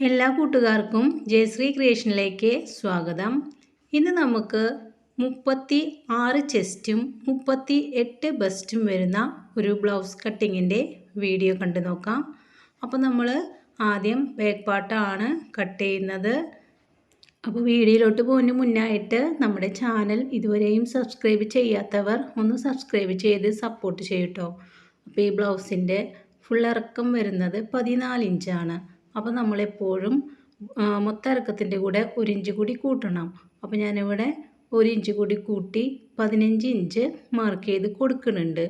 എല്ലാ കൂട്ടുകാർക്കും ജയശ്രീ ക്രിയേഷനിലേക്ക് സ്വാഗതം. ഇന്ന് നമുക്ക് മുപ്പത്തി ആറ് ചെസ്റ്റും മുപ്പത്തി എട്ട് ബസ്റ്റും വരുന്ന ഒരു ബ്ലൗസ് കട്ടിങ്ങിന്റെ വീഡിയോ കണ്ടു നോക്കാം. അപ്പോൾ നമ്മൾ ആദ്യം ബാക്ക് പാർട്ടാണ് കട്ട് ചെയ്യുന്നത്. അപ്പോൾ വീഡിയോയിലോട്ട് പോകുന്ന മുന്നായിട്ട് നമ്മുടെ ചാനൽ ഇതുവരെയും സബ്സ്ക്രൈബ് ചെയ്യാത്തവർ ഒന്ന് സബ്സ്ക്രൈബ് ചെയ്ത് സപ്പോർട്ട് ചെയ്യട്ടോ. അപ്പോൾ ഈ ബ്ലൗസിന്റെ ഫുൾ ഇറക്കം വരുന്നത് പതിനാല് ഇഞ്ചാണ് അപ്പോൾ നമ്മളെപ്പോഴും മൊത്തരക്കത്തിന്റെ കൂടെ ഒരു ഇഞ്ച് കൂടി കൂട്ടണം. അപ്പോൾ ഞാനിവിടെ ഒരു ഇഞ്ച് കൂടി കൂട്ടി പതിനഞ്ച് ഇഞ്ച് മാർക്ക് ചെയ്ത് കൊടുക്കുന്നുണ്ട്.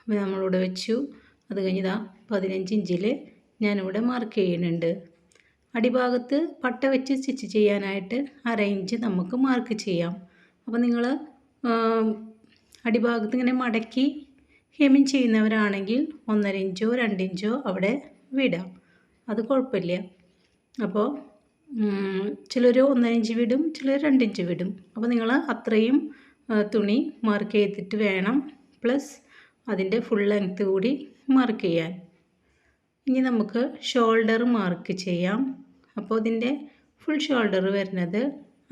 അപ്പോൾ നമ്മളിവിടെ വെച്ചു. അത് കഴിഞ്ഞതാ പതിനഞ്ച് ഇഞ്ചിൽ ഞാനിവിടെ മാർക്ക് ചെയ്യുന്നുണ്ട്. അടിഭാഗത്ത് പട്ട വെച്ച് സ്റ്റിച്ച് ചെയ്യാനായിട്ട് അര ഇഞ്ച് നമുക്ക് മാർക്ക് ചെയ്യാം. അപ്പോൾ നിങ്ങൾ അടിഭാഗത്ത് ഇങ്ങനെ മടക്കി ഹെമിങ് ചെയ്യുന്നവരാണെങ്കിൽ ഒന്നര ഇഞ്ചോ രണ്ട് ഇഞ്ചോ അവിടെ വിടാം. അത് കുഴപ്പമില്ല. അപ്പോൾ ചിലർ ഒന്നര ഇഞ്ച് വിടും ചിലർ രണ്ടിഞ്ച് വിടും. അപ്പോൾ നിങ്ങൾ അത്രയും തുണി മാർക്ക് ചെയ്തിട്ട് വേണം പ്ലസ് അതിന്റെ ഫുൾ ലെങ്ത്ത് കൂടി മാർക്ക് ചെയ്യാൻ. ഇനി നമുക്ക് ഷോൾഡർ മാർക്ക് ചെയ്യാം. അപ്പോൾ ഇതിന്റെ ഫുൾ ഷോൾഡർ വരുന്നത്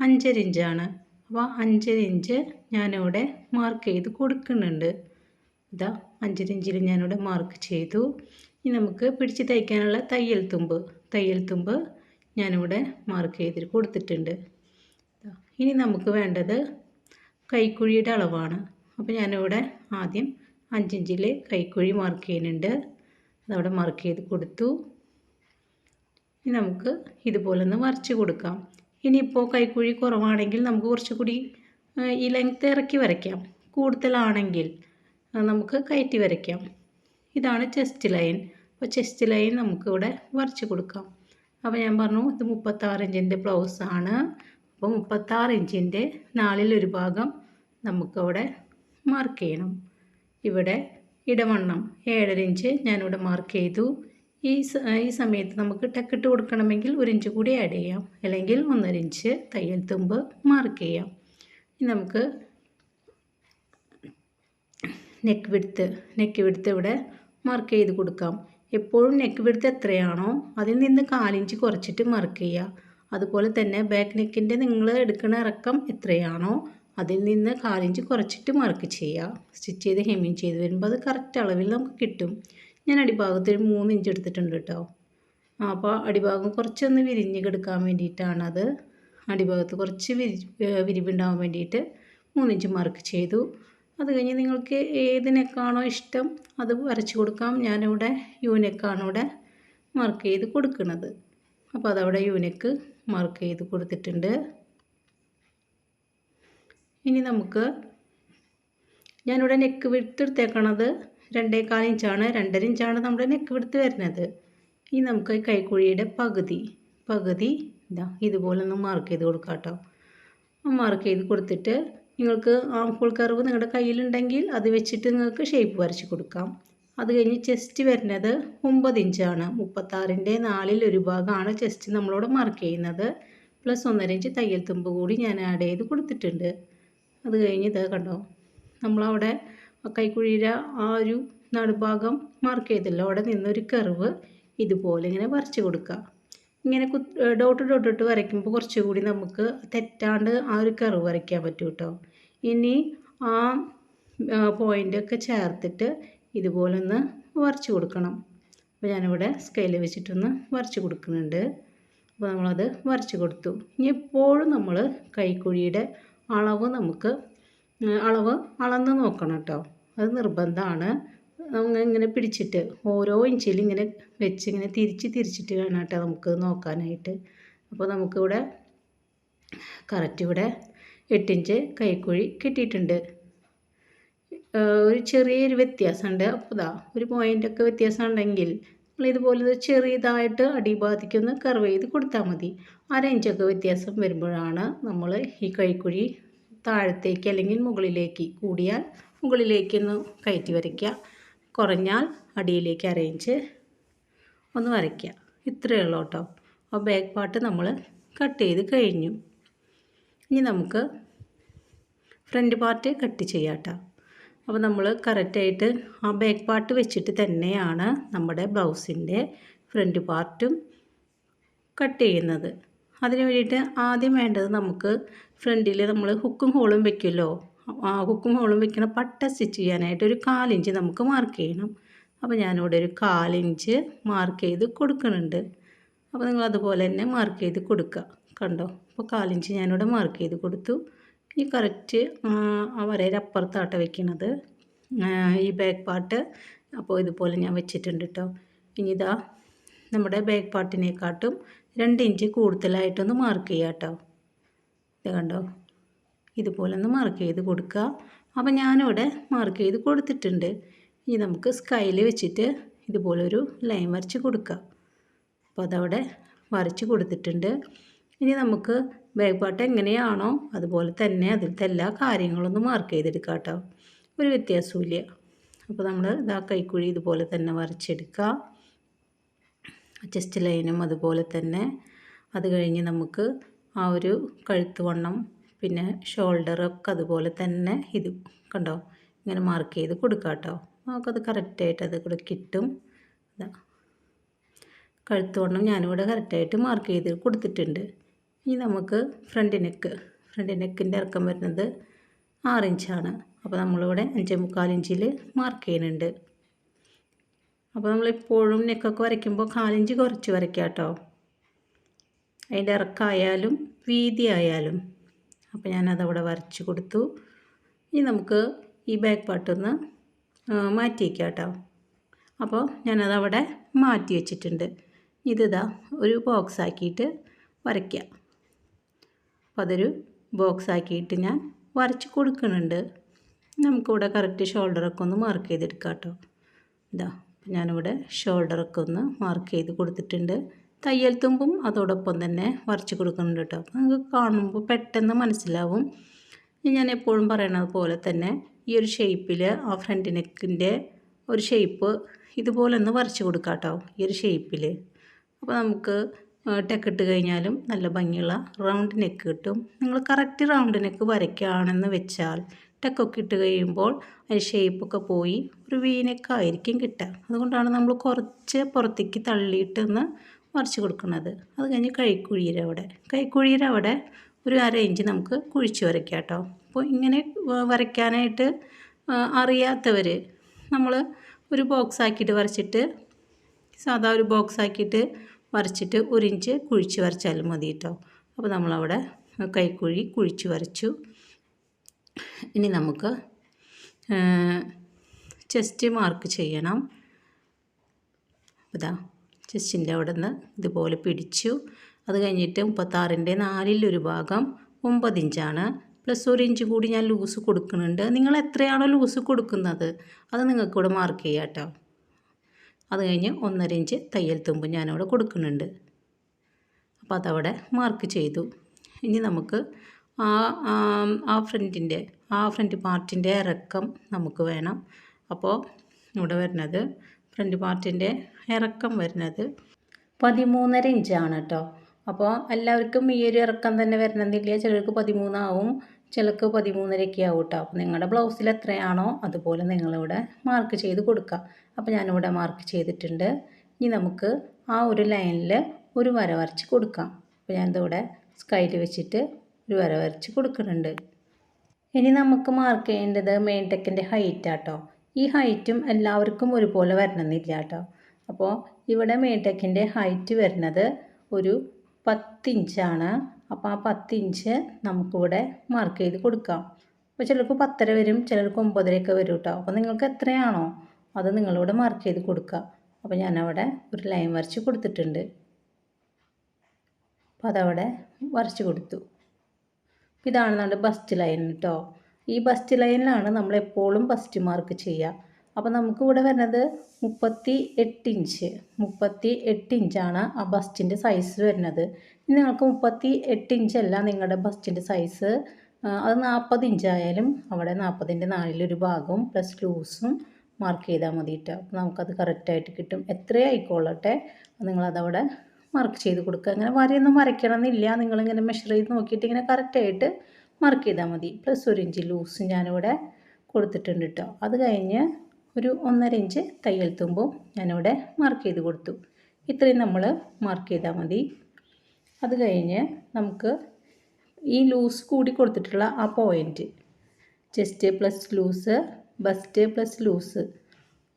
അഞ്ചര ഇഞ്ചാണ് അപ്പോൾ അഞ്ചര ഇഞ്ച് ഞാനിവിടെ മാർക്ക് ചെയ്ത് കൊടുക്കുന്നുണ്ട്. ഇതാ അഞ്ചര ഇഞ്ചിൽ ഞാനിവിടെ മാർക്ക് ചെയ്തു. ഇനി നമുക്ക് പിടിച്ച് തയ്ക്കാനുള്ള തയ്യൽ തുമ്പ്. തയ്യൽ തുമ്പ് ഞാനിവിടെ മാർക്ക് ചെയ്തിട്ട് കൊടുത്തിട്ടുണ്ട്. ഇനി നമുക്ക് വേണ്ടത് കൈക്കുഴിയുടെ അളവാണ്. അപ്പോൾ ഞാനിവിടെ ആദ്യം അഞ്ചിഞ്ചിൽ കൈക്കുഴി മാർക്ക് ചെയ്യുന്നുണ്ട്. അതവിടെ മാർക്ക് ചെയ്ത് കൊടുത്തു. ഇനി നമുക്ക് ഇതുപോലെ ഒന്ന് വരച്ച് കൊടുക്കാം. ഇനിയിപ്പോൾ കൈക്കുഴി കുറവാണെങ്കിൽ നമുക്ക് കുറച്ചുകൂടി ഈ ലെങ്ത്ത് ഇറക്കി വരയ്ക്കാം. കൂടുതലാണെങ്കിൽ നമുക്ക് കയറ്റി വരയ്ക്കാം. ഇതാണ് ചെസ്റ്റ് ലൈൻ അപ്പോൾ ചെസ്റ്റ് ലൈൻ നമുക്കിവിടെ വരച്ച് കൊടുക്കാം. അപ്പോൾ ഞാൻ പറഞ്ഞു ഇത് മുപ്പത്താറ് ഇഞ്ചിന്റെ ബ്ലൗസാണ് അപ്പോൾ മുപ്പത്താറ് ഇഞ്ചിന്റെ നാലിലൊരു ഭാഗം നമുക്കവിടെ മാർക്ക് ചെയ്യണം. ഇവിടെ ഇടവണ്ണം ഏഴര ഇഞ്ച് ഞാനിവിടെ മാർക്ക് ചെയ്തു. ഈ ഈ സമയത്ത് നമുക്ക് ടക്കിട്ട് കൊടുക്കണമെങ്കിൽ ഒരു ഇഞ്ച് കൂടി ആഡ് ചെയ്യാം. അല്ലെങ്കിൽ ഒന്നര ഇഞ്ച് തയ്യൽ തുമ്പ് മാർക്ക് ചെയ്യാം. ഇനി നമുക്ക് നെക്ക് വിടുത്ത് നെക്ക് വിടുത്ത് ഇവിടെ മാർക്ക് ചെയ്ത് കൊടുക്കാം. എപ്പോഴും നെക്ക് വിടുത്ത് എത്രയാണോ അതിൽ നിന്ന് കാലിഞ്ച് കുറച്ചിട്ട് മാർക്ക് ചെയ്യുക. അതുപോലെ തന്നെ ബാക്ക് നെക്കിന്റെ നിങ്ങൾ എടുക്കുന്ന ഇറക്കം എത്രയാണോ അതിൽ നിന്ന് കാലിഞ്ച് കുറച്ചിട്ട് മാർക്ക് ചെയ്യുക. സ്റ്റിച്ച് ചെയ്ത് ഹെമ്മിങ് ചെയ്ത് വരുമ്പോൾ അത് കറക്റ്റ് അളവിൽ നമുക്ക് കിട്ടും. ഞാൻ അടിഭാഗത്ത് ഒരു മൂന്ന് ഇഞ്ച് എടുത്തിട്ടുണ്ട് കേട്ടോ അപ്പോൾ അടിഭാഗം കുറച്ചൊന്ന് വിരിഞ്ഞ് കിടക്കാൻ വേണ്ടിയിട്ടാണത് അടിഭാഗത്ത് കുറച്ച് വിരി വിരിവുണ്ടാവാൻ വേണ്ടിയിട്ട് മൂന്നിഞ്ച് മാർക്ക് ചെയ്തു. അത് കഴിഞ്ഞ് നിങ്ങൾക്ക് ഏത് നെക്കാണോ ഇഷ്ടം അത് വരച്ച് കൊടുക്കാം. ഞാനിവിടെ യു നെക്കാണ് ഇവിടെ മാർക്ക് ചെയ്ത് കൊടുക്കുന്നത്. അപ്പോൾ അതവിടെ യു നെക്ക് മാർക്ക് ചെയ്ത് കൊടുത്തിട്ടുണ്ട്. ഇനി നമുക്ക് ഞാനിവിടെ നെക്ക് വിടുത്തെടുത്തേക്കണത് രണ്ടേകാൽ ഇഞ്ചാണ്. രണ്ടര ഇഞ്ചാണ് നമ്മുടെ നെക്ക് വിടുത്ത് വരുന്നത്. ഇനി നമുക്ക് കൈക്കുഴിയുടെ പകുതി പകുതി ഇതാ ഇതുപോലെ ഒന്ന് മാർക്ക് ചെയ്ത് കൊടുക്കാം കേട്ടോ മാർക്ക് ചെയ്ത് കൊടുത്തിട്ട് നിങ്ങൾക്ക് ആം ഫുൾ കർവ് നിങ്ങളുടെ കയ്യിലുണ്ടെങ്കിൽ അത് വെച്ചിട്ട് നിങ്ങൾക്ക് ഷേപ്പ് വരച്ച് കൊടുക്കാം. അത് കഴിഞ്ഞ് ചെസ്റ്റ് വരുന്നത് ഒമ്പത് ഇഞ്ചാണ് മുപ്പത്താറിന്റെ നാലിൽ ഒരു ഭാഗമാണ് ചെസ്റ്റ് നമ്മളോട് മാർക്ക് ചെയ്യുന്നത്. പ്ലസ് ഒന്നര ഇഞ്ച് തയ്യൽ തുമ്പ് കൂടി ഞാൻ ആഡ് ചെയ്ത് കൊടുത്തിട്ടുണ്ട്. അത് കഴിഞ്ഞ് ഇത് കണ്ടോ നമ്മളവിടെ കൈക്കുഴിയുടെ ആ ഒരു നടുഭാഗം മാർക്ക് ചെയ്തല്ലോ. അവിടെ നിന്നൊരു കർവ് ഇതുപോലെ ഇങ്ങനെ വരച്ച് കൊടുക്കുക. ഇങ്ങനെ കു ഡോട്ട് ഡോട്ട് ഇട്ട് വരയ്ക്കുമ്പോൾ കുറച്ചുകൂടി നമുക്ക് തെറ്റാണ്ട് ആ ഒരു കർവ് വരയ്ക്കാൻ പറ്റും കേട്ടോ ഇനി ആ പോയിന്റൊക്കെ ചേർത്തിട്ട് ഇതുപോലെ ഒന്ന് വരച്ച് കൊടുക്കണം. അപ്പോൾ ഞാനിവിടെ സ്കെയിൽ വെച്ചിട്ടൊന്ന് വരച്ച് കൊടുക്കുന്നുണ്ട്. അപ്പോൾ നമ്മളത് വരച്ച് കൊടുത്തു. ഇനി എപ്പോഴും നമ്മൾ കൈക്കുഴിയുടെ അളവ് നമുക്ക് അളവ് അളന്ന് നോക്കണം കേട്ടോ അത് നിർബന്ധമാണ്. ഇങ്ങനെ പിടിച്ചിട്ട് ഓരോ ഇഞ്ചിൽ ഇങ്ങനെ വെച്ച് ഇങ്ങനെ തിരിച്ച് തിരിച്ചിട്ട് വേണം കേട്ടോ നമുക്ക് നോക്കാനായിട്ട്. അപ്പോൾ നമുക്കിവിടെ കറക്റ്റ് ഇവിടെ എട്ടിഞ്ച് കൈക്കുഴി കിട്ടിയിട്ടുണ്ട്. ഒരു ചെറിയൊരു വ്യത്യാസമുണ്ട്. അപ്പോൾ ഇതാ ഒരു പോയിന്റൊക്കെ വ്യത്യാസം ഉണ്ടെങ്കിൽ നമ്മൾ ഇതുപോലെ ചെറിയതായിട്ട് അടിഭാഗത്തേക്കൊന്ന് കർവ് ചെയ്ത് കൊടുത്താൽ മതി. അര ഇഞ്ചൊക്കെ വ്യത്യാസം വരുമ്പോഴാണ് നമ്മൾ ഈ കൈക്കുഴി താഴത്തേക്ക് അല്ലെങ്കിൽ മുകളിലേക്ക് കൂടിയാൽ മുകളിലേക്കൊന്ന് കയറ്റി വരയ്ക്കുക. കുറഞ്ഞാൽ അടിയിലേക്ക് അറേഞ്ച് ഒന്ന് വരയ്ക്കുക. ഇത്രയേ ഉള്ളൂ കേട്ടോ. ആ ബാക്ക് പാർട്ട് നമ്മൾ കട്ട് ചെയ്ത് കഴിഞ്ഞു. ഇനി നമുക്ക് ഫ്രണ്ട് പാർട്ട് കട്ട് ചെയ്യാം കേട്ടോ. അപ്പോൾ നമ്മൾ കറക്റ്റായിട്ട് ആ ബാക്ക് പാർട്ട് വെച്ചിട്ട് തന്നെയാണ് നമ്മുടെ ബ്ലൗസിന്റെ ഫ്രണ്ട് പാർട്ടും കട്ട് ചെയ്യുന്നത്. അതിന് വേണ്ടിയിട്ട് ആദ്യം വേണ്ടത് നമുക്ക് ഫ്രണ്ടിൽ നമ്മൾ ഹുക്കും ഹോളും വെക്കുമല്ലോ. ഹുക്കും ഹോളും വെക്കണ പട്ട സ്റ്റിച്ച് ചെയ്യാനായിട്ട് ഒരു കാലിഞ്ച് നമുക്ക് മാർക്ക് ചെയ്യണം. അപ്പോൾ ഞാനിവിടെ ഒരു കാലിഞ്ച് മാർക്ക് ചെയ്ത് കൊടുക്കുന്നുണ്ട് അപ്പോൾ നിങ്ങൾ അതുപോലെ തന്നെ മാർക്ക് ചെയ്ത് കൊടുക്കുക. കണ്ടോ? അപ്പോൾ കാലിഞ്ച് ഞാനിവിടെ മാർക്ക് ചെയ്ത് കൊടുത്തു. ഈ കറക്റ്റ് വരയുടെ അപ്പുറത്താട്ട വെക്കണത്. ഈ ബാക്ക് പാർട്ട് അപ്പോൾ ഇതുപോലെ ഞാൻ വെച്ചിട്ടുണ്ട് കേട്ടോ ഇനി ഇതാ നമ്മുടെ ബാക്ക് പാർട്ടിനെക്കാട്ടും രണ്ട് ഇഞ്ച് കൂടുതലായിട്ടൊന്ന് മാർക്ക് ചെയ്യാം കേട്ടോ ഇത് കണ്ടോ? ഇതുപോലെ ഒന്ന് മാർക്ക് ചെയ്ത് കൊടുക്കുക. അപ്പോൾ ഞാനിവിടെ മാർക്ക് ചെയ്ത് കൊടുത്തിട്ടുണ്ട്. ഇനി നമുക്ക് സ്കൈയിൽ വെച്ചിട്ട് ഇതുപോലൊരു ലൈൻ വരച്ച് കൊടുക്കുക. അപ്പോൾ അതവിടെ വരച്ച് കൊടുത്തിട്ടുണ്ട്. ഇനി നമുക്ക് ബാക്ക് പാർട്ട് എങ്ങനെയാണോ അതുപോലെ തന്നെ അതിലത്തെ എല്ലാ കാര്യങ്ങളൊന്നും മാർക്ക് ചെയ്തെടുക്കാം കേട്ടോ. ഒരു വ്യത്യാസമില്ല അപ്പോൾ നമ്മൾ ഇതാ കൈക്കുഴി ഇതുപോലെ തന്നെ വരച്ചെടുക്കുക. ചെസ്റ്റ് ലൈനും അതുപോലെ തന്നെ. അത് കഴിഞ്ഞ് നമുക്ക് ആ ഒരു കഴുത്ത് വണ്ണം പിന്നെ ഷോൾഡറൊക്കെ അതുപോലെ തന്നെ ഇത് കണ്ടോ? ഇങ്ങനെ മാർക്ക് ചെയ്ത് കൊടുക്കാം കേട്ടോ നമുക്കത് കറക്റ്റായിട്ട് അത് കൂടെ കിട്ടും. ഇതാ. കഴുത്ത് വണ്ണം ഞാനിവിടെ കറക്റ്റായിട്ട് മാർക്ക് ചെയ്ത് കൊടുത്തിട്ടുണ്ട്. ഇനി നമുക്ക് ഫ്രണ്ട് നെക്ക് ഫ്രണ്ട് നെക്കിന്റെ ഇറക്കം വരുന്നത് ആറ് ഇഞ്ചാണ് അപ്പോൾ നമ്മളിവിടെ അഞ്ചേ മുക്കാൽ ഇഞ്ചിൽ മാർക്ക് ചെയ്യുന്നുണ്ട്. അപ്പോൾ നമ്മളെപ്പോഴും നെക്കൊക്കെ വരയ്ക്കുമ്പോൾ കാലിഞ്ച് കുറച്ച് വരയ്ക്കാം കേട്ടോ അതിന്റെ ഇറക്കമായാലും വീതി ആയാലും അപ്പോൾ ഞാനതവിടെ വരച്ച് കൊടുത്തു. ഇനി നമുക്ക് ഈ ബാക്ക് പാർട്ടൊന്ന് മാറ്റി വയ്ക്കാം കേട്ടോ അപ്പോൾ ഞാനതവിടെ മാറ്റി വെച്ചിട്ടുണ്ട്. ഇതിതാ ഒരു ബോക്സ് ആക്കിയിട്ട് വരയ്ക്കുക അപ്പോൾ അതൊരു ബോക്സ് ആക്കിയിട്ട് ഞാൻ വരച്ച് കൊടുക്കുന്നുണ്ട്. നമുക്കിവിടെ കറക്റ്റ് ഷോൾഡറൊക്കെ ഒന്ന് മാർക്ക് ചെയ്തെടുക്കാം കേട്ടോ ഇതാ ഞാനിവിടെ ഷോൾഡറൊക്കെ ഒന്ന് മാർക്ക് ചെയ്ത് കൊടുത്തിട്ടുണ്ട്. തയ്യൽ തുമ്പും അതോടൊപ്പം തന്നെ വരച്ച് കൊടുക്കുന്നുണ്ട് കേട്ടോ. നിങ്ങൾക്ക് കാണുമ്പോൾ പെട്ടെന്ന് മനസ്സിലാവും. ഞാൻ എപ്പോഴും പറയണത് പോലെ തന്നെ ഈ ഒരു ഷേപ്പിൽ ആ ഫ്രണ്ട് നെക്കിന്റെ ഒരു ഷേപ്പ് ഇതുപോലെ ഒന്ന് വരച്ച് കൊടുക്കാം കേട്ടോ ഈ ഒരു ഷേപ്പിൽ അപ്പോൾ നമുക്ക് ടെക്കിട്ട് കഴിഞ്ഞാലും നല്ല ഭംഗിയുള്ള റൗണ്ട് നെക്ക് കിട്ടും. നിങ്ങൾ കറക്റ്റ് റൗണ്ട് നെക്ക് വരയ്ക്കുകയാണെന്ന് വെച്ചാൽ ടെക്കൊക്കെ ഇട്ട് കഴിയുമ്പോൾ അതിന് ഷേപ്പൊക്കെ പോയി ഒരു വീനൊക്കെ ആയിരിക്കും കിട്ടുക. അതുകൊണ്ടാണ് നമ്മൾ കുറച്ച് പുറത്തേക്ക് തള്ളിയിട്ടൊന്ന് മറിച്ച് കൊടുക്കുന്നത്. അത് കഴിഞ്ഞ് കൈക്കുഴിയുടെ അവിടെ കൈക്കുഴിയുടെ അവിടെ ഒരു അര ഇഞ്ച് നമുക്ക് കുഴിച്ച് വരയ്ക്കാം കേട്ടോ അപ്പോൾ ഇങ്ങനെ വരയ്ക്കാനായിട്ട് അറിയാത്തവർ നമ്മൾ ഒരു ബോക്സ് ആക്കിയിട്ട് വരച്ചിട്ട് സാധാ ഒരു ബോക്സ് ആക്കിയിട്ട് വരച്ചിട്ട് ഒരു ഇഞ്ച് കുഴിച്ച് വരച്ചാലും മതി കേട്ടോ അപ്പോൾ നമ്മളവിടെ കൈക്കുഴി കുഴിച്ച് വരച്ചു. ഇനി നമുക്ക് ചെസ്റ്റ് മാർക്ക് ചെയ്യണം. ഇതാ ചെസ്റ്റിന്റെ അവിടെ നിന്ന് ഇതുപോലെ പിടിച്ചു. അത് കഴിഞ്ഞിട്ട് മുപ്പത്താറിന്റെ നാലിലൊരു ഭാഗം ഒമ്പത് ഇഞ്ചാണ്. പ്ലസ് ഒരു ഇഞ്ച് കൂടി ഞാൻ ലൂസ് കൊടുക്കുന്നുണ്ട്. നിങ്ങൾ എത്രയാണോ ലൂസ് കൊടുക്കുന്നത് അത് നിങ്ങൾക്ക് ഇവിടെ മാർക്ക് ചെയ്യാം കേട്ടോ. അത് കഴിഞ്ഞ് ഒന്നര ഇഞ്ച് തയ്യൽ തുമ്പ് ഞാനിവിടെ കൊടുക്കുന്നുണ്ട്. അപ്പോൾ അതവിടെ മാർക്ക് ചെയ്തു. ഇനി നമുക്ക് ആ ആ ഫ്രണ്ടിന്റെ ആ ഫ്രണ്ട് പാർട്ടിന്റെ ഇറക്കം നമുക്ക് വേണം. അപ്പോൾ ഇവിടെ വരുന്നത് ഫ്രണ്ട് പാർട്ടിന്റെ ഇറക്കം വരുന്നത്? പതിമൂന്നര ഇഞ്ചാണ് കേട്ടോ അപ്പോൾ എല്ലാവർക്കും ഈ ഒരു ഇറക്കം തന്നെ വരണമെന്നില്ല ചിലർക്ക് പതിമൂന്നാവും ചിലർക്ക് പതിമൂന്നരയൊക്കെ ആവും കേട്ടോ അപ്പോൾ നിങ്ങളുടെ ബ്ലൗസിൽ എത്രയാണോ അതുപോലെ നിങ്ങളിവിടെ മാർക്ക് ചെയ്ത് കൊടുക്കുക അപ്പോൾ ഞാനിവിടെ മാർക്ക് ചെയ്തിട്ടുണ്ട്. ഇനി നമുക്ക് ആ ഒരു ലൈനിൽ ഒരു വര വരച്ച് കൊടുക്കാം. അപ്പോൾ ഞാനിതിവിടെ സ്കൈൽ വെച്ചിട്ട് ഒരു വര വരച്ച് കൊടുക്കുന്നുണ്ട്. ഇനി നമുക്ക് മാർക്ക് ചെയ്യേണ്ടത് മെയിൻ ടെക്കിന്റെ ഹൈറ്റ് ആട്ടോ ഈ ഹൈറ്റും എല്ലാവർക്കും ഒരുപോലെ വരണമെന്നില്ല കേട്ടോ അപ്പോൾ ഇവിടെ മെയിൻ ടെക്കിന്റെ ഹൈറ്റ് വരുന്നത് ഒരു പത്തിഞ്ചാണ് അപ്പോൾ ആ പത്തിഞ്ച് നമുക്കിവിടെ മാർക്ക് ചെയ്ത് കൊടുക്കാം. അപ്പോൾ ചിലർക്ക് പത്തര വരും ചിലർക്ക് ഒമ്പതരയൊക്കെ വരും കേട്ടോ അപ്പോൾ നിങ്ങൾക്ക് എത്രയാണോ അത് നിങ്ങളിവിടെ മാർക്ക് ചെയ്ത് കൊടുക്കുക. അപ്പോൾ ഞാനവിടെ ഒരു ലൈൻ വരച്ച് കൊടുത്തിട്ടുണ്ട്. അപ്പോൾ അതവിടെ വരച്ച് കൊടുത്തു. ഇതാണ് നമ്മുടെ ബസ്റ്റ് ലൈൻ കേട്ടോ ഈ ബസ്റ്റ് ലൈനിലാണ് നമ്മൾ എപ്പോഴും ബസ്റ്റ് മാർക്ക് ചെയ്യുക. അപ്പോൾ നമുക്ക് ഇവിടെ വരുന്നത് മുപ്പത്തി എട്ട് ഇഞ്ച് മുപ്പത്തി എട്ട് ഇഞ്ചാണ് ആ ബസ്റ്റിന്റെ സൈസ് വരുന്നത്. നിങ്ങൾക്ക് മുപ്പത്തി എട്ട് ഇഞ്ചല്ല നിങ്ങളുടെ ബസ്റ്റിന്റെ സൈസ് അത് നാൽപ്പത് ഇഞ്ചായാലും അവിടെ നാൽപ്പതിന്റെ നാലിലൊരു ഭാഗവും പ്ലസ് ലൂസും മാർക്ക് ചെയ്താൽ മതി കേട്ടോ അപ്പോൾ നമുക്കത് കറക്റ്റായിട്ട് കിട്ടും. എത്രയായിക്കോളട്ടെ നിങ്ങളതവിടെ മാർക്ക് ചെയ്ത് കൊടുക്കുക. അങ്ങനെ വരയൊന്നും വരയ്ക്കണമെന്നില്ല. നിങ്ങളിങ്ങനെ മെഷർ ചെയ്ത് നോക്കിയിട്ട് ഇങ്ങനെ കറക്റ്റായിട്ട് മാർക്ക് ചെയ്താൽ മതി. പ്ലസ് ഒരു ഇഞ്ച് ലൂസ് ഞാനിവിടെ കൊടുത്തിട്ടുണ്ട് കേട്ടോ അത് കഴിഞ്ഞ് ഒരു ഒന്നര ഇഞ്ച് തയ്യൽ തുമ്പും ഞാനിവിടെ മാർക്ക് ചെയ്ത് കൊടുത്തു. ഇത്രയും നമ്മൾ മാർക്ക് ചെയ്താൽ മതി. അത് കഴിഞ്ഞ് നമുക്ക് ഈ ലൂസ് കൂടി കൊടുത്തിട്ടുള്ള ആ point chest plus loose bust plus loose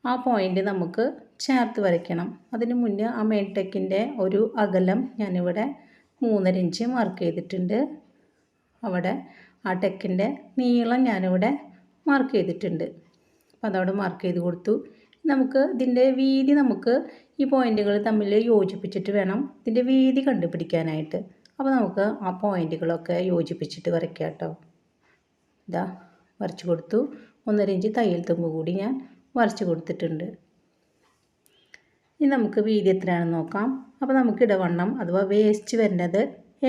ആ പോയിന്റ് നമുക്ക് ചേർത്ത് വരയ്ക്കണം. അതിന് മുന്നേ ആ മേൽട്ടക്കിന്റെ ഒരു അകലം ഞാനിവിടെ മൂന്നര ഇഞ്ച് മാർക്ക് ചെയ്തിട്ടുണ്ട്. അവിടെ ആ ടെക്കിന്റെ നീളം ഞാനിവിടെ മാർക്ക് ചെയ്തിട്ടുണ്ട്. അപ്പോൾ അതവിടെ മാർക്ക് ചെയ്ത് കൊടുത്തു. നമുക്ക് ഇതിന്റെ വീതി നമുക്ക് ഈ പോയിന്റുകൾ തമ്മിൽ യോജിപ്പിച്ചിട്ട് വേണം ഇതിന്റെ വീതി കണ്ടുപിടിക്കാനായിട്ട്. അപ്പോൾ നമുക്ക് ആ പോയിന്റുകളൊക്കെ യോജിപ്പിച്ചിട്ട് വരയ്ക്കാം കേട്ടോ. ഇതാ വരച്ച് കൊടുത്തു. ഒന്നര ഇഞ്ച് തയ്യൽ തുമ്പ് കൂടി ഞാൻ വരച്ച് കൊടുത്തിട്ടുണ്ട്. ഇനി നമുക്ക് വീതി എത്രയാണെന്ന് നോക്കാം. അപ്പോൾ നമുക്ക് ഇടവണ്ണം അഥവാ വേസ്റ്റ് വരുന്നത്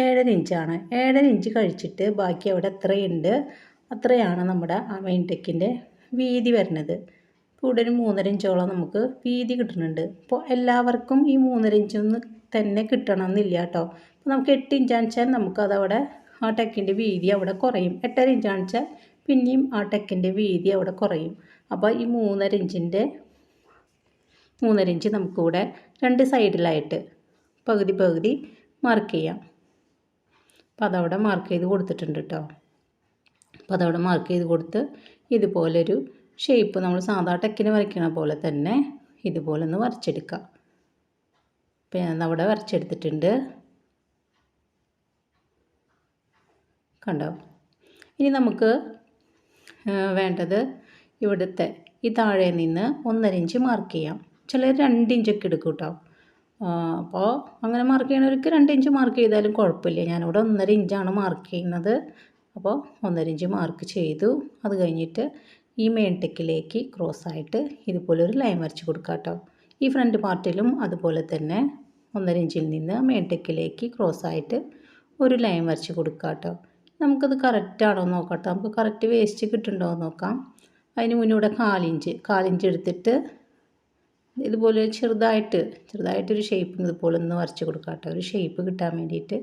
ഏഴര ഇഞ്ചാണ്. ഏഴര ഇഞ്ച് കഴിച്ചിട്ട് ബാക്കി അവിടെ എത്രയുണ്ട്? അത്രയാണ് നമ്മുടെ ആ മെയിൻ ടെക്കിന്റെ വീതി വരുന്നത്. കൂടെ ഒരു മൂന്നര ഇഞ്ചോളം നമുക്ക് വീതി കിട്ടുന്നുണ്ട്. അപ്പോൾ എല്ലാവർക്കും ഈ മൂന്നര ഇഞ്ചൊന്ന് തന്നെ കിട്ടണമെന്നില്ല കേട്ടോ. അപ്പോൾ നമുക്ക് എട്ട് ഇഞ്ചാണെന്ന് നമുക്കതവിടെ ആ ടെക്കിന്റെ വീതി അവിടെ കുറയും. എട്ടര ഇഞ്ചാണെന്ന് പിന്നെയും ആ ടെക്കിന്റെ വീതി അവിടെ കുറയും. അപ്പോൾ ഈ മൂന്നര ഇഞ്ചിന്റെ മൂന്നര ഇഞ്ച് നമുക്കിവിടെ രണ്ട് സൈഡിലായിട്ട് പകുതി പകുതി മാർക്ക് ചെയ്യാം. അപ്പോൾ അതവിടെ മാർക്ക് ചെയ്ത് കൊടുത്തിട്ടുണ്ട് കേട്ടോ. അപ്പോൾ അതവിടെ മാർക്ക് ചെയ്ത് കൊടുത്ത് ഇതുപോലൊരു ഷേപ്പ് നമ്മൾ സാധാ ടെക്കിന് വരയ്ക്കണ പോലെ തന്നെ ഇതുപോലെ ഒന്ന് വരച്ചെടുക്കാം. അപ്പോൾ ഞാൻ അവിടെ വരച്ചെടുത്തിട്ടുണ്ട്. കണ്ടോ? ഇനി നമുക്ക് വേണ്ടത് ഇവിടുത്തെ ഈ താഴെ നിന്ന് ഒന്നര ഇഞ്ച് മാർക്ക് ചെയ്യാം. ചിലർ രണ്ട് ഇഞ്ചൊക്കെ എടുക്കും കേട്ടോ അപ്പോൾ അങ്ങനെ മാർക്ക് ചെയ്യണവർക്ക് രണ്ട് ഇഞ്ച് മാർക്ക് ചെയ്താലും കുഴപ്പമില്ല. ഞാനിവിടെ ഒന്നര ഇഞ്ചാണ് മാർക്ക് ചെയ്യുന്നത്. അപ്പോൾ ഒന്നരഞ്ച് മാർക്ക് ചെയ്തു. അത് കഴിഞ്ഞിട്ട് ഈ മെയിൻ ടെക്കിലേക്ക് ക്രോസ് ആയിട്ട് ഇതുപോലെ ഒരു ലൈൻ വരച്ച് കൊടുക്കുക കേട്ടോ ഈ ഫ്രണ്ട് പാർട്ടിലും അതുപോലെ തന്നെ ഒന്നരഞ്ചിൽ നിന്ന് മെയിൻ ടെക്കിലേക്ക് ക്രോസ് ആയിട്ട് ഒരു ലൈൻ വരച്ച് കൊടുക്കുക കേട്ടോ നമുക്കത് കറക്റ്റാണോ നോക്കട്ടോ നമുക്ക് കറക്റ്റ് വേസ്റ്റ് കിട്ടുന്നുണ്ടോ എന്ന് നോക്കാം. അതിന് മുന്നേ ഇവിടെ കാലിഞ്ച്. കാലിഞ്ച് എടുത്തിട്ട് ഇതുപോലെ ചെറുതായിട്ട് ചെറുതായിട്ടൊരു ഷേപ്പ് ഇതുപോലെ ഒന്ന് വരച്ച് കൊടുക്കുക കേട്ടോ ഒരു ഷേപ്പ് കിട്ടാൻ വേണ്ടിയിട്ട്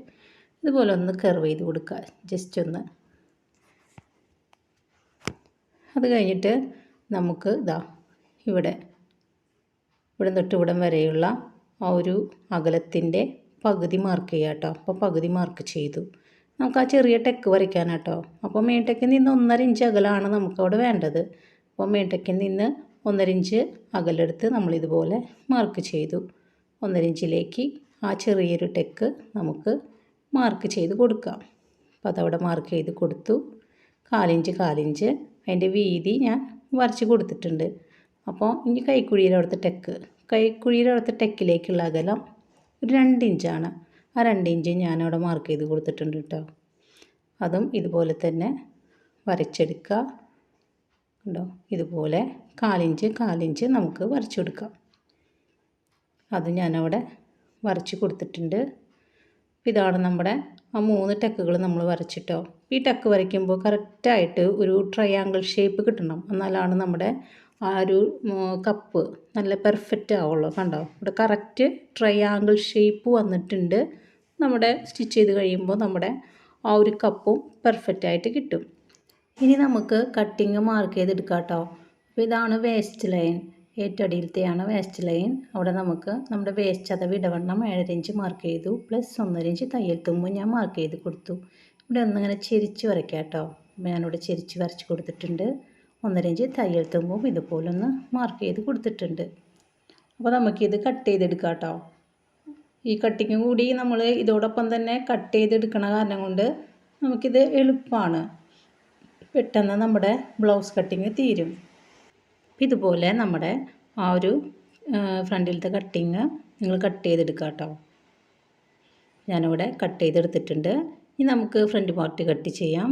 ഇതുപോലെ ഒന്ന് കർവ് ചെയ്ത് കൊടുക്കുക ജസ്റ്റ് ഒന്ന് അത് കഴിഞ്ഞിട്ട് നമുക്ക് ഇതാ ഇവിടെ ഇവിടെ തൊട്ട് ഇവിടം വരെയുള്ള ആ ഒരു അകലത്തിന്റെ പകുതി മാർക്ക് ചെയ്യാം കേട്ടോ. അപ്പോൾ പകുതി മാർക്ക് ചെയ്തു. നമുക്ക് ആ ചെറിയ ടെക്ക് വരയ്ക്കാനാട്ടോ. അപ്പോൾ മെയിൻ ടെക്കിൽ നിന്ന് ഒന്നര ഇഞ്ച് അകലമാണ് നമുക്കവിടെ വേണ്ടത്. അപ്പോൾ മെയിൻ ടെക്കിൽ നിന്ന് ഒന്നര ഇഞ്ച് അകലെടുത്ത് നമ്മളിതുപോലെ മാർക്ക് ചെയ്തു. ഒന്നര ഇഞ്ചിലേക്ക് ആ ചെറിയൊരു ടെക്ക് നമുക്ക് മാർക്ക് ചെയ്ത് കൊടുക്കാം. അപ്പോൾ അതവിടെ മാർക്ക് ചെയ്ത് കൊടുത്തു. കാലിഞ്ച് കാലിഞ്ച് അതിന്റെ വീതി ഞാൻ വരച്ച് കൊടുത്തിട്ടുണ്ട്. അപ്പോൾ ഇനി കൈക്കുഴിയുടെ അവിടുത്തെ ടെക്ക്. കൈക്കുഴിയുടെ അവിടുത്തെ ടെക്കിലേക്കുള്ള അകലം ഒരു രണ്ട് ഇഞ്ചാണ്. ആ രണ്ട് ഇഞ്ച് ഞാനവിടെ മാർക്ക് ചെയ്ത് കൊടുത്തിട്ടുണ്ട് കേട്ടോ. അതും ഇതുപോലെ തന്നെ വരച്ചെടുക്കുക. ഉണ്ടോ ഇതുപോലെ കാലിഞ്ച് കാലിഞ്ച് നമുക്ക് വരച്ചു കൊടുക്കാം. അത് ഞാനവിടെ വരച്ച് കൊടുത്തിട്ടുണ്ട്. ഇതാണ് നമ്മുടെ ആ മൂന്ന് ടെക്കുകൾ നമ്മൾ വരച്ചിട്ടോ. ഈ ടെക്ക് വരയ്ക്കുമ്പോൾ കറക്റ്റായിട്ട് ഒരു ട്രയാങ്കിൾ ഷേപ്പ് കിട്ടണം. എന്നാലാണ് നമ്മുടെ ആ ഒരു കപ്പ് നല്ല പെർഫെക്റ്റ് ആവുള്ളൂ. കണ്ടോ? ഇവിടെ കറക്റ്റ് ട്രയാങ്കിൾ ഷേപ്പ് വന്നിട്ടുണ്ട്. നമ്മുടെ സ്റ്റിച്ച് ചെയ്ത് കഴിയുമ്പോൾ നമ്മുടെ ആ ഒരു കപ്പും പെർഫെക്റ്റ് ആയിട്ട് കിട്ടും. ഇനി നമുക്ക് കട്ടിങ് മാർക്ക് ചെയ്തെടുക്കാം കേട്ടോ അപ്പോൾ ഇതാണ് വേസ്റ്റ് ലൈൻ ഏറ്റവും അടിയിലത്തെയാണ് വേസ്റ്റ് ലൈൻ അവിടെ നമുക്ക് നമ്മുടെ വേസ്റ്റ് അഥവാ ഇടവണ്ണം ഏഴര ഇഞ്ച് മാർക്ക് ചെയ്തു പ്ലസ് ഒന്നര ഇഞ്ച് തയ്യൽ തുമ്പ് ഞാൻ മാർക്ക് ചെയ്ത് കൊടുത്തു. ഇവിടെ ഒന്നിങ്ങനെ ചെരിച്ച് വരയ്ക്കാം കേട്ടോ. ഞാനിവിടെ ചെരിച്ച് വരച്ച് കൊടുത്തിട്ടുണ്ട്. ഒന്നര ഇഞ്ച് തയ്യൽ തുമ്പും ഇതുപോലെ ഒന്ന് മാർക്ക് ചെയ്ത് കൊടുത്തിട്ടുണ്ട്. അപ്പോൾ നമുക്കിത് കട്ട് ചെയ്തെടുക്കാം കേട്ടോ. ഈ കട്ടിങ് കൂടി നമ്മൾ ഇതോടൊപ്പം തന്നെ കട്ട് ചെയ്തെടുക്കണ കാരണം കൊണ്ട് നമുക്കിത് എളുപ്പമാണ് പെട്ടെന്ന് നമ്മുടെ ബ്ലൗസ് കട്ടിങ് തീരും. ഇതുപോലെ നമ്മുടെ ആ ഒരു ഫ്രണ്ടിലത്തെ കട്ടിങ് നിങ്ങൾ കട്ട് ചെയ്തെടുക്കുക കേട്ടോ. ഞാനിവിടെ കട്ട് ചെയ്തെടുത്തിട്ടുണ്ട്. ഇനി നമുക്ക് ഫ്രണ്ട് പാർട്ട് കട്ട് ചെയ്യാം.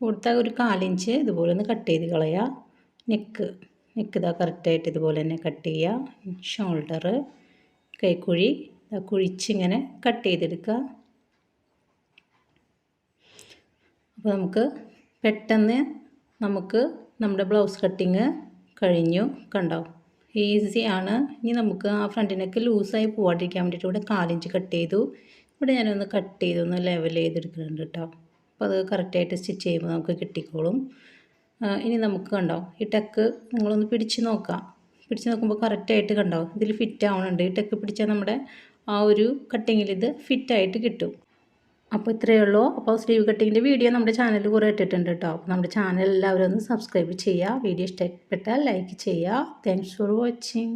കൊടുത്ത ഒരു കാലിഞ്ച് ഇതുപോലെ ഒന്ന് കട്ട് ചെയ്ത് കളയുക നെക്ക് നെക്ക് ഇതാ കറക്റ്റായിട്ട് ഇതുപോലെ തന്നെ കട്ട് ചെയ്യുക. ഷോൾഡർ കൈക്കുഴി കുഴിച്ചിങ്ങനെ കട്ട് ചെയ്തെടുക്കുക. അപ്പോൾ നമുക്ക് പെട്ടെന്ന് നമുക്ക് നമ്മുടെ ബ്ലൗസ് കട്ടിങ് കഴിഞ്ഞു കണ്ടോ? ഈസി ആണ്. ഇനി നമുക്ക് ആ ഫ്രണ്ടിനൊക്കെ ലൂസായി പോവാണ്ടിരിക്കാൻ വേണ്ടിയിട്ട് ഇവിടെ കാലിഞ്ച് കട്ട് ചെയ്തു. ഇവിടെ ഞാനൊന്ന് കട്ട് ചെയ്തു ഒന്ന് ലെവൽ ചെയ്തെടുക്കുന്നുണ്ട് കേട്ടോ. അപ്പോൾ അത് കറക്റ്റായിട്ട് സ്റ്റിച്ച് ചെയ്യുമ്പോൾ നമുക്ക് കിട്ടിക്കോളും. ഇനി നമുക്ക് കണ്ടോ ഈ ടെക്ക് നിങ്ങളൊന്ന് പിടിച്ച് നോക്കാം. പിടിച്ച് നോക്കുമ്പോൾ കറക്റ്റായിട്ട് കണ്ടോ ഇതിൽ ഫിറ്റ് ആവുന്നുണ്ട് ഈ ടെക്ക് പിടിച്ചാൽ നമ്മുടെ ആ ഒരു കട്ടിങ്ങിൽ ഇത് ഫിറ്റായിട്ട് കിട്ടും. അപ്പോൾ ഇത്രയേ ഉള്ളൂ. അപ്പോൾ സ്ലീവ് കട്ടിങ്ങിന്റെ വീഡിയോ നമ്മുടെ ചാനലിൽ കുറേ ഇട്ടിട്ടുണ്ട് കേട്ടോ അപ്പോൾ നമ്മുടെ ചാനൽ എല്ലാവരും ഒന്ന് സബ്സ്ക്രൈബ് ചെയ്യുക. വീഡിയോ ഇഷ്ടപ്പെട്ടാൽ ലൈക്ക് ചെയ്യുക. Thanks for watching